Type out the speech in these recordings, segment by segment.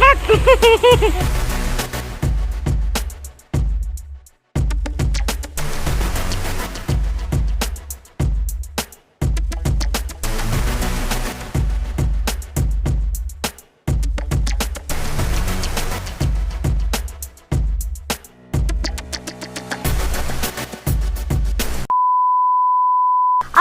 Bak.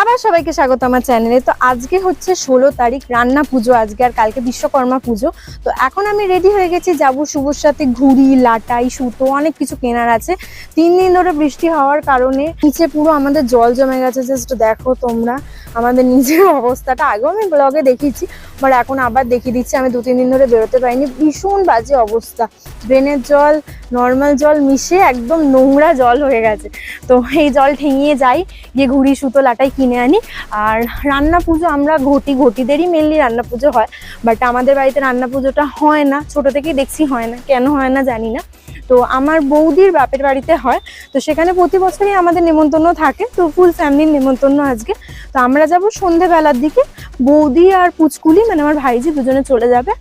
আবার সবাইকে স্বাগত আমার চ্যানেলে। তো আজকে হচ্ছে ষোলো তারিখ, রান্না পুজো আজকে আর কালকে বিশ্বকর্মা পুজো। তো এখন আমি রেডি হয়ে গেছি, যাব শুভর সাথে ঘুড়ি, লাটাই, সুতো, অনেক কিছু কেনার আছে। তিন দিন ধরে বৃষ্টি হওয়ার কারণে নিচে পুরো আমাদের জল জমে গেছে। জাস্ট দেখো তোমরা আমাদের নিজের অবস্থাটা। আগেও আমি ব্লগে দেখিয়েছি বাট এখন আবার দেখিয়ে দিচ্ছি। আমি দু, তিন দিন ধরে বেরোতে পারিনি। ভীষণ বাজে অবস্থা। ড্রেনের জল নর্মাল জল মিশে একদম নোংরা জল হয়ে গেছে। তো এই জল ঠেঙিয়ে যাই, গিয়ে ঘুড়ি, সুতো, লাটাই কিনে আনি। আর রান্না পুজো আমরা ঘটি, ঘটিদেরই মেনলি রান্না পুজো হয়। বাট আমাদের বাড়িতে রান্না পুজোটা হয় না। ছোট থেকেই দেখছি হয় না। কেন হয় না জানি না। তো আমার বৌদির বাপের বাড়িতে হয়। তো সেখানে প্রতি বছরই আমাদের নেমন্তন্ন থাকে। তো ফুল ফ্যামিলির নেমন্তন্ন আজকে। তো আমরা যাব সন্ধেবেলার দিকে। বৌদি আর পুচকুলি মানে আমার ভাইজি দুজনে চলে যাবে।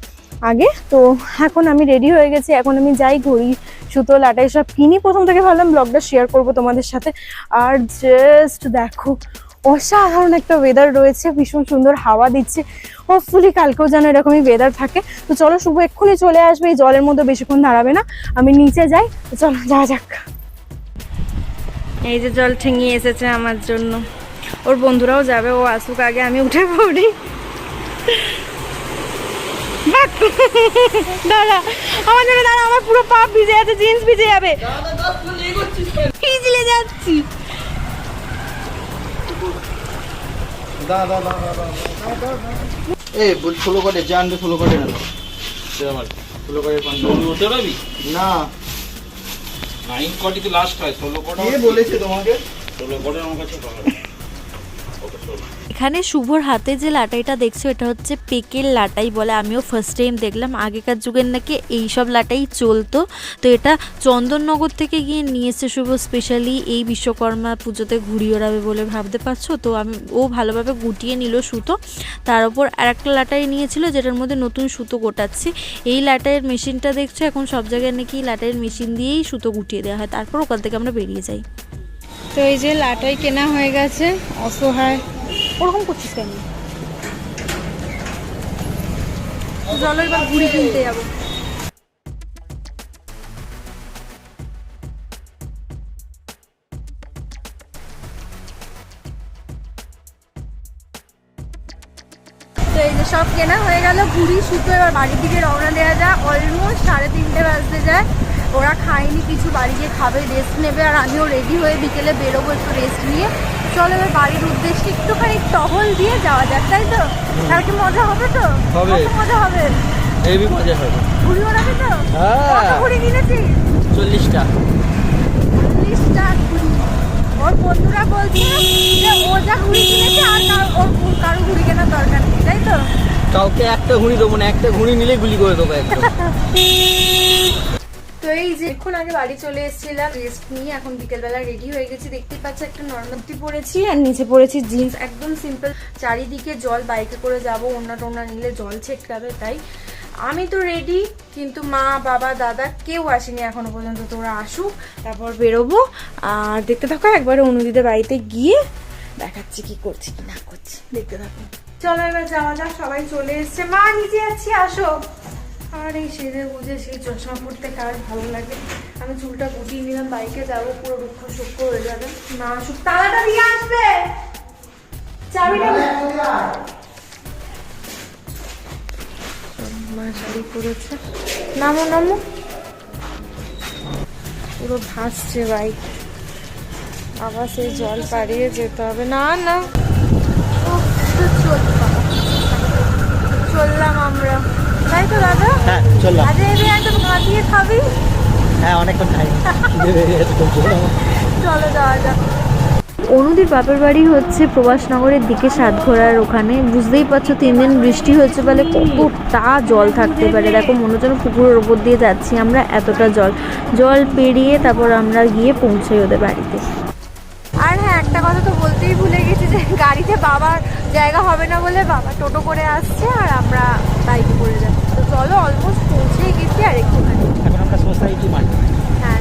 আগে। তো এখন আমি রেডি হয়ে গেছি। এখন আমি যাই ঘড়ি, সুতো, লাটাই সব কিনি। প্রথম থেকে ভাবলাম ব্লগটা শেয়ার করব তোমাদের সাথে। আর জাস্ট দেখো, অসাধারণ একটা ওয়েদার রয়েছে। ভীষণ সুন্দর হাওয়া দিচ্ছে। হোপফুলি কালকেও যেন এরকমই ওয়েদার থাকে। তো চলো শুভ, এক্ষুনি চলে আসবে। এই জলের মধ্যে বেশিক্ষণ দাঁড়াবে না। আমি নিচে যাই। চলো, যাওয়া যাক। এই যে জল ঠেঙিয়ে এসেছে আমার জন্য। ওর বন্ধুরাও যাবে, ও আসুক আগে, আমি উঠে পড়ি! দাঁড়া আমার জন্য দাঁড়া আমার পুরো পা ভিজে যাচ্ছে জিন্স ভিজে যাবে। ভিজলে যাচ্ছি। এ বল ষোলো করে জানবে ষোলো করে না ষোলো করে ষোলো হতে পারবি না। নাইন কটি তো লাস্ট হয়? ষোলো কটা বলেছে তোমাকে? ষোলো কটা আমার কাছে পাওয়া। এখানে শুভর হাতে যে লাটাইটা দেখছ, এটা হচ্ছে পেকের লাটাই বলে আমিও ফার্স্ট টাইম দেখলাম। আগেকার যুগের নাকি এই সব লাটাই চলতো। তো এটা চন্দননগর থেকে গিয়ে নিয়েছে শুভ স্পেশালি এই বিশ্বকর্মা পুজোতে ঘুড়ি ওড়াবে বলে ভাবতে পারছ? তো আমি, ও ভালোভাবে গুটিয়ে নিল সুতো। তার উপর আর একটা লাটাই নিয়েছিল, যেটার মধ্যে নতুন সুতো গোটাচ্ছে। এই লাটাইয়ের মেশিনটা দেখছ, এখন সব জায়গায় নাকি লাটাইয়ের মেশিন দিয়েই সুতো গুটিয়ে দেওয়া হয়। তারপর ওখান থেকে আমরা বেরিয়ে যাই। তো এই যে লাটাই কেনা হয়ে গেছে, অসহায়। ওরকম করছিস কেন? এবার ঘুড়ি কিনতে যাব। সব কেনা হয়ে গেল, ঘুড়ি, সুতো, এবার বাড়ির দিকে রওনা দেওয়া যায় অলমোস্ট সাড়ে তিনটে বাজতে যায়। ওরা খায়নি, কিছু বাড়ি গিয়ে খাবে রেস্ট নেবে, আর আমিও রেডি হয়ে বিকেলে বেরোবো একটু রেস্ট নিয়ে। চলো এবার বাড়ির উদ্দেশ্যে একটুখানি টহল দিয়ে যাওয়া যাক তাই তো? কালকে মজা হবে তো? হবে। মজা হবে? হেভি মজা হবে। ঘুড়ি ওড়াবে তো? হ্যাঁ। কত ঘুড়ি কিনেছিস চল্লিশটা। চল্লিশটা ঘুড়ি ওর বন্ধুরা বলছে যে ও যা ঘুড়ি কিনেছে আর কারও ওর কারও ঘুড়ি কেনার দরকার নেই তাই তো? কাউকে একটা ঘুড়ি দেবো না একটা ঘুড়ি নিলে গুলি করে দেবো একদম। তো এই যে এখন আগে বাড়ি চলে এসেছিলাম রেস্ট নিয়ে এখন বিকেলবেলা রেডি হয়ে গেছি। দেখতে পাচ্ছি একটা নর্মালটি পরেছি আর নিচে পরেছি জিন্স একদম সিম্পল চারিদিকে জল, বাইকে করে যাব ওনা টোনা নিলে জল ছেটকাবে তাই। আমি তো রেডি কিন্তু মা, বাবা, দাদা কেউ আসেনি এখনও পর্যন্ত। তোরা আসুক, তারপর বেরোবো। আর দেখতে থাকো, একবারে অনুদিদের বাড়িতে গিয়ে দেখাচ্ছি কি করছি কি না করছি। দেখতে থাকো। চলো এবার যাওয়া যাক, সবাই চলে এসছে। মা, নিচে যাচ্ছি আসো। আর এই সেজে বুঝে সেই চশমা পড়তে কার ভালো লাগে? আমি চুলটা গুটিয়ে নিলাম বাইকে যাব পুরো রুক্ষ সূক্ষ হয়ে যাবে। না আসুক তালাটা দিয়ে আসবে! চাবিটা মা শাড়ি পরেছে। নামো নামো। পুরো ভাসছে বাইক। আবার সেই জল পাড়িয়ে যেতে হবে। না না। চললাম আমরা। তাই তো দাদা? হ্যাঁ চললাম। এবার একদম খাবি? হ্যাঁ অনেকক্ষণ খাই। চলো যাওয়া যাক। অনুদির বাপের বাড়ি হচ্ছে প্রবাসনগরের দিকে সাতঘোড়ার ওখানে। বুঝতেই পারছ তিন দিন বৃষ্টি হচ্ছে বলে কতটা জল থাকতে পারে। দেখো মনে হচ্ছে যেন পুকুরের ওপর দিয়ে যাচ্ছি আমরা এতটা জল। জল পেরিয়ে তারপর আমরা গিয়ে পৌঁছাই ওদের বাড়িতে। আর হ্যাঁ একটা কথা তো বলতেই ভুলে গেছি যে গাড়িতে বাবার জায়গা হবে না বলে বাবা টোটো করে আসছে আর আমরা বাইকে করে যাব তো চলো অলমোস্ট পৌঁছে গেছি আর একটুখানি। হ্যাঁ,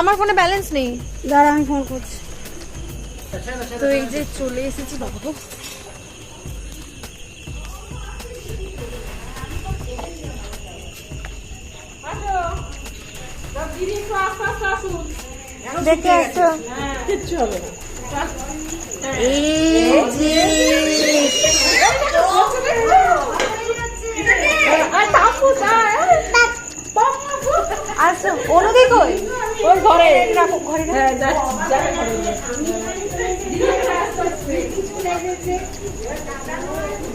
আমার ফোনে ব্যালেন্স নেই। দাঁড়া আমি ফোন করছি। তো এই যে চলে এসেছি বাবা। দেখে আসো। অনুদি কই? ওর ঘরে। রাখো ঘরে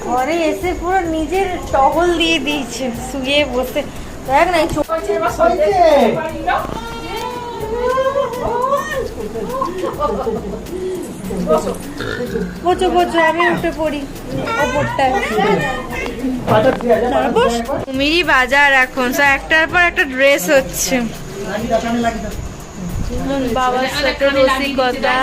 ঘরে এসে পুরো নিজের টহল দিয়ে দিয়েছে শুয়ে বসে। দেখ না বোঝো বোঝো আমি উঠে পড়ি। ওপরটায় কুমিরি বাজার এখন। সব একটার পর একটা ড্রেস হচ্ছে। বাবার সাথে রসিকতা।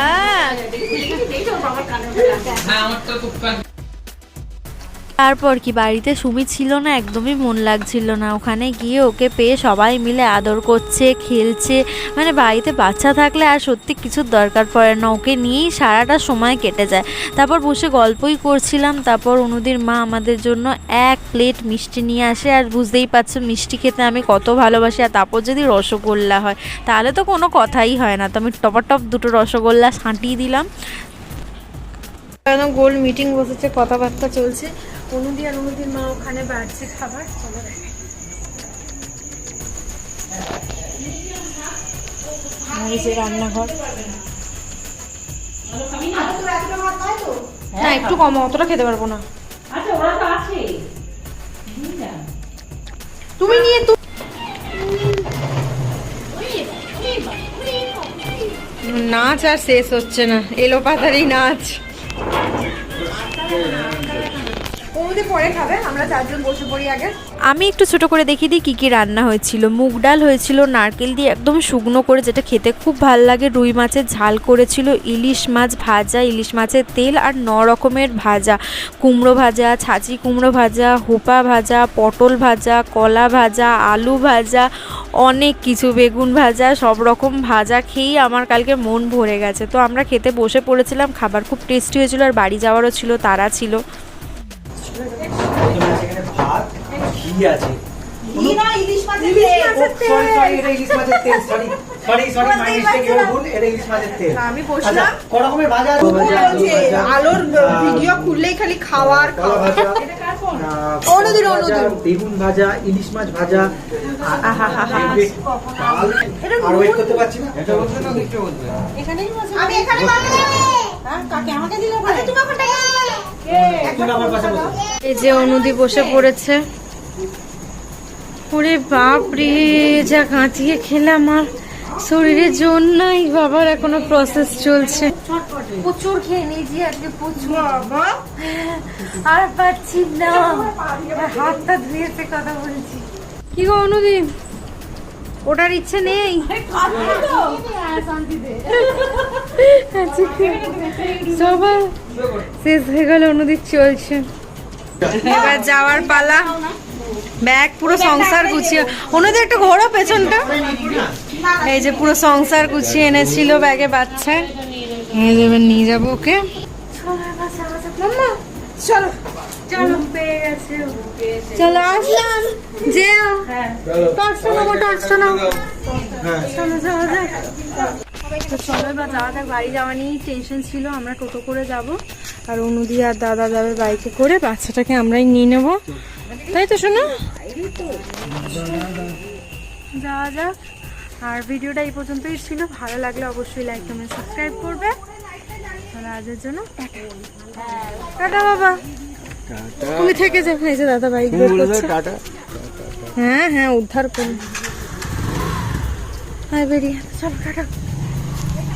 তারপর কি বাড়িতে সুমি ছিল না, একদমই মন লাগছিল না। ওখানে গিয়ে ওকে পেয়ে সবাই মিলে আদর করছে, খেলছে। মানে বাড়িতে বাচ্চা থাকলে আর সত্যি কিছুর দরকার পড়ে না। ওকে নিয়েই সারাটা সময় কেটে যায়। তারপর বসে গল্পই করছিলাম। তারপর অনুদির মা আমাদের জন্য এক প্লেট মিষ্টি নিয়ে আসে। আর বুঝতেই পারছ, মিষ্টি খেতে আমি কত ভালোবাসি। আর তারপর যদি রসগোল্লা হয়, তাহলে তো কোনো কথাই হয় না। তো আমি টপাটপ দুটো রসগোল্লা ছাঁটিয়ে দিলাম। গোল মিটিং বসেছে, কথাবার্তা চলছে। অনুদি আর অনুদির মা ওখানে বাড়ছে খাবার চলো এই যে রান্নাঘর। না একটু কম অতটা খেতে পারব না। তুমি নিয়ে নাচ আর শেষ হচ্ছে না এলো পাতারই নাচ। আমি একটু ছোট করে দেখিয়ে দিই কী কী রান্না হয়েছিল। মুগ ডাল হয়েছিল, নারকেল দিয়ে একদম শুকনো করে, যেটা খেতে খুব ভালো লাগে। রুই মাছের ঝাল করেছিল, ইলিশ মাছ ভাজা, ইলিশ মাছের তেল আর ন রকমের ভাজা। কুমড়ো ভাজা, ছাঁচি কুমড়ো ভাজা, হোপা ভাজা, পটল ভাজা, কলা ভাজা, আলু ভাজা, অনেক কিছু, বেগুন ভাজা, সব রকম ভাজা খেয়েই আমার কালকে মন ভরে গেছে। তো আমরা খেতে বসে পড়েছিলাম, খাবার খুব টেস্টি হয়েছিল আর বাড়ি যাওয়ারও ছিল, তারা ছিল। এখানে ভাত ঘি আছে ইলিশ মাছের তেল। সরি সরি এটা ইলিশ মাছের তেল sorry sorry sorry my mistake your ভুল এটা ইলিশ মাছের তেল। আমি বসলাম। আচ্ছা, ক রকমের ভাজা আছে? ভাজা, আলু ভাজা, আলোর ভিডিও খুললেই খালি খাওয়ার কলা ভাজা অনুদিন, অনুদিন। বেগুন ভাজা ইলিশ মাছ ভাজা আর ওয়েট করতে পারছি না। এটা বলতে না। দেখতে বলতে আমি এখানে কাকে? আমাকে দিলে তুমি ওখানটা তুমি আমার পাশে বসো। এই যে অনুদি বসে পড়েছে। ওরে বাপ রে যা কাঁচিয়ে খেলাম আর। শরীরের জন্যই বাবার এখনও প্রসেস চলছে। প্রচুর খেয়ে নিয়েছি আজকে প্রচুর। আর পাচ্ছি না। হাতটা ধুয়েছে কথা বলছি। কি গো অনুদি? ওটার ইচ্ছে নেই। আচ্ছা, সবার শেষ হয়ে গেল অনুদির চলছে। এবার যাওয়ার পালা। ব্যাগ পুরো সংসার গুছিয়ে। ওনাদের একটু ঘোরো পেছনটা। এই যে পুরো সংসার গুছিয়ে এনেছিল ব্যাগে বাচ্চা। এই যে এবার নিয়ে যাব ওকে। চলো। আসলাম। যেও। টর্চটা নেব টর্চটা নাও। চলো যাওয়া যাক তো চলো এবার যাওয়া যাক বাড়ি যাওয়া নিয়েই টেনশন ছিল আমরা টোটো করে যাব। আর অনুদি আর দাদা যাবে বাইকে করে বাচ্চাটাকে আমরাই নিয়ে নেব। তাই তো শোনো? যাওয়া যাক। আর ভিডিওটা এই পর্যন্তই ছিল। ভালো লাগলে অবশ্যই লাইক কমেন্ট সাবস্ক্রাইব করবে। তাহলে আজের জন্য টাটা। বাবা। তুমি থেকে যাও এই যে দাদা বাইক বের করছে। হ্যাঁ হ্যাঁ উদ্ধার করুন হ্যাঁ বেরিয়ে চলো টাটা।